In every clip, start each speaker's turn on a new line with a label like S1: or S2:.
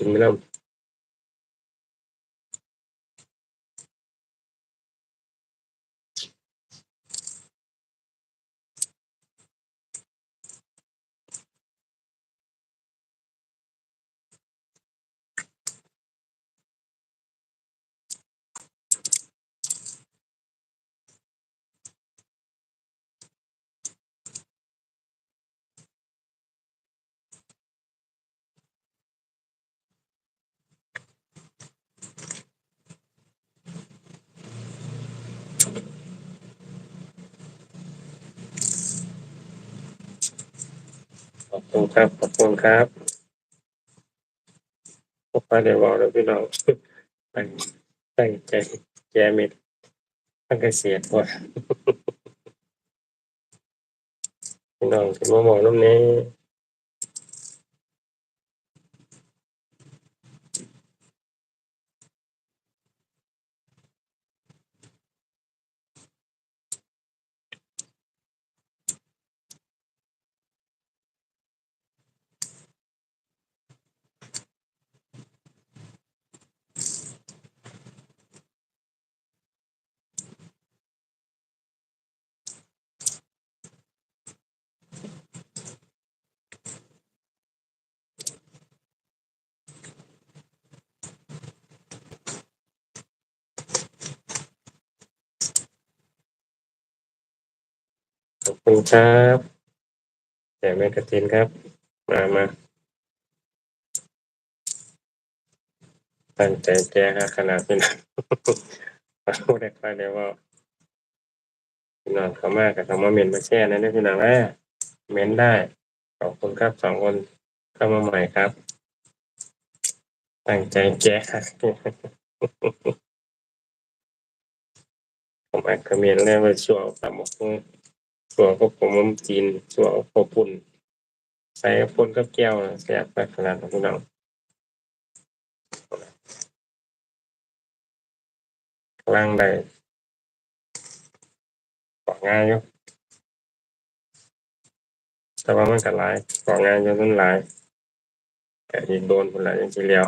S1: กิ ขอบคุณครับ ขอบคุณครับพบกันเดี๋ยวบอกแล้วพี่น้องตั้งตั้งใจแกเม็ดตั้งใจเสียกว่าพี่น้องถึงมาบอกน้ำนี้ อบคุณครับแจกเม็ดกระถินครับ มามาตั้งใจแกขนาดพี่น้องขอโทษได้ครับเดียวว่าพี่น้องเขามากกับคำว่าเมนมาแช่นะเนี่ยพี่น้องแม่เมนได้ ขอบคุณครับสองคนเข้ามาใหม่ครับ ตั้งใจแกผมอัดคอมเมนต์แล้วว่าชัวร์ตามบอก ชัวร์ก็ผมมจีนชัวร์ก็ปุ่น ใส่ปุ่นกับแก้วนะแซ่บไปขนาดนั้นพี่น้องล่างได้ก็ง่ายอยู่แต่ว่ามันก็หลายก็ง่ายอยู่มันหลายแต่ยิงโดนคนละอย่างทีเลียว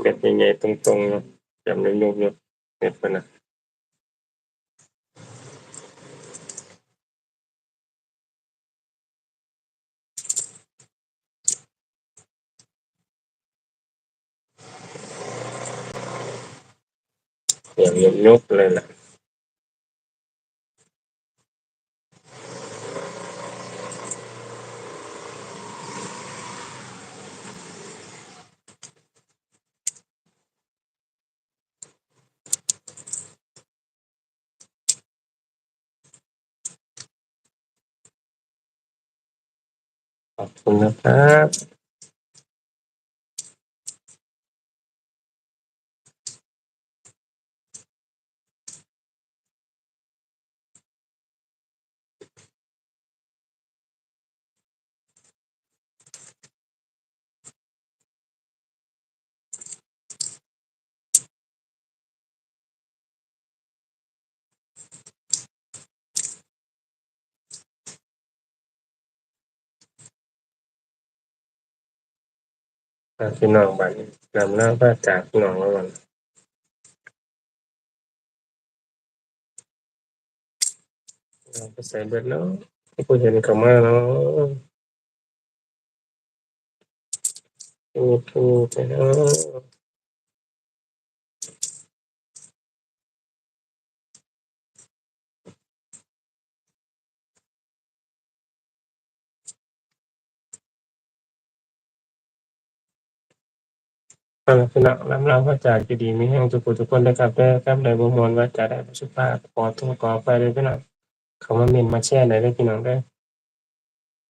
S1: เม็ดใหญ่ๆตรงๆเนาะจำนุ่มๆเนาะเม็ดมันนะ เดี๋ยวยุบๆเลยล่ะขอบคุณนะครับ พี่น้องบัดนี้นำหน้าพระจากพี่น้องแล้ววันเราไปใส่เบ็ดแล้วผู้เห็นเขามาแล้วทูทูไปแล้ว เอาละพี่น้ำหน้าพระจากจะดีมีแห่งทุกคนทุกคนนะครับได้ครับได้บ่มวนว่าจะได้ประสุภาพขอโทษขอไปเลยพี่น้องเขามาเมนมาแชร์ได้พี่น้องได้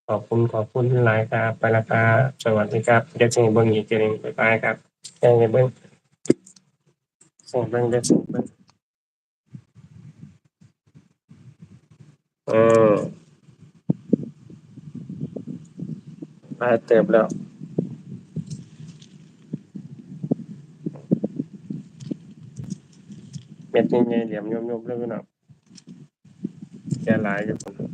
S1: ขอบคุณขอบคุณหลายครับไปละครับสวัสดีครับเดี๋ยวจะให้เบิ่งอีกทีหนึงบ๊ายบายครับแจ้งให้เบิ่งส่งเบิ่งเดี๋ยวส่งเบิ่งเออไปเติบแล้ว เป็นยังไงเหลี่ยมยมยมเลยพี่น้องแกหลายอยู่คน